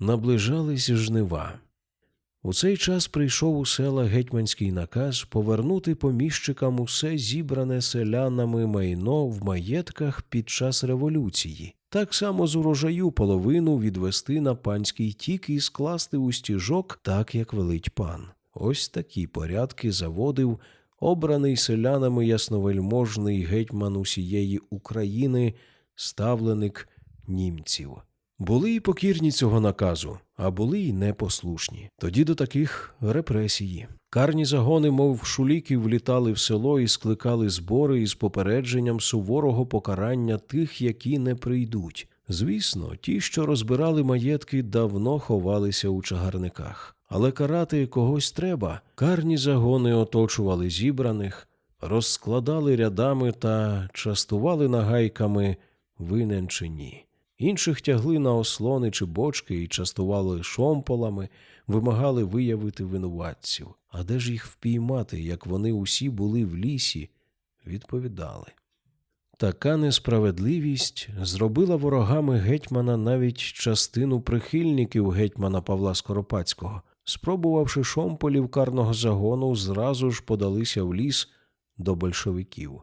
Наближались жнива. У цей час прийшов у села гетьманський наказ повернути поміщикам усе зібране селянами майно в маєтках під час революції, так само з урожаю половину відвести на панський тік і скласти у стіжок, так як велить пан. Ось такі порядки заводив обраний селянами ясновельможний гетьман усієї України, ставленик німців. Були й покірні цього наказу, а були й непослушні. Тоді до таких репресії. Карні загони, мов шуліки, влітали в село і скликали збори із попередженням суворого покарання тих, які не прийдуть. Звісно, ті, що розбирали маєтки, давно ховалися у чагарниках. Але карати когось треба. Карні загони оточували зібраних, розскладали рядами та частували нагайками винен чи ні. Інших тягли на ослони чи бочки і частували шомполами, вимагали виявити винуватців. А де ж їх впіймати, як вони усі були в лісі? Відповідали. Така несправедливість зробила ворогами гетьмана навіть частину прихильників гетьмана Павла Скоропадського. Спробувавши шомполів карного загону, зразу ж подалися в ліс до большевиків.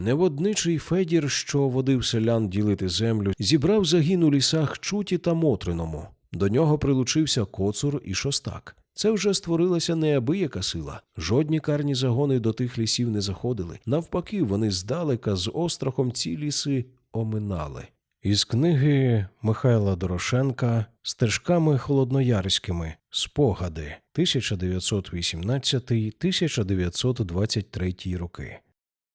Неводничий Федір, що водив селян ділити землю, зібрав загін у лісах Чуті та Мотриному. До нього прилучився Коцур і Шостак. Це вже створилася неабияка сила. Жодні карні загони до тих лісів не заходили. Навпаки, вони здалека з острахом ці ліси оминали. Із книги Михайла Дорошенка Стежками холодноярськими Спогади 1918-1923 роки.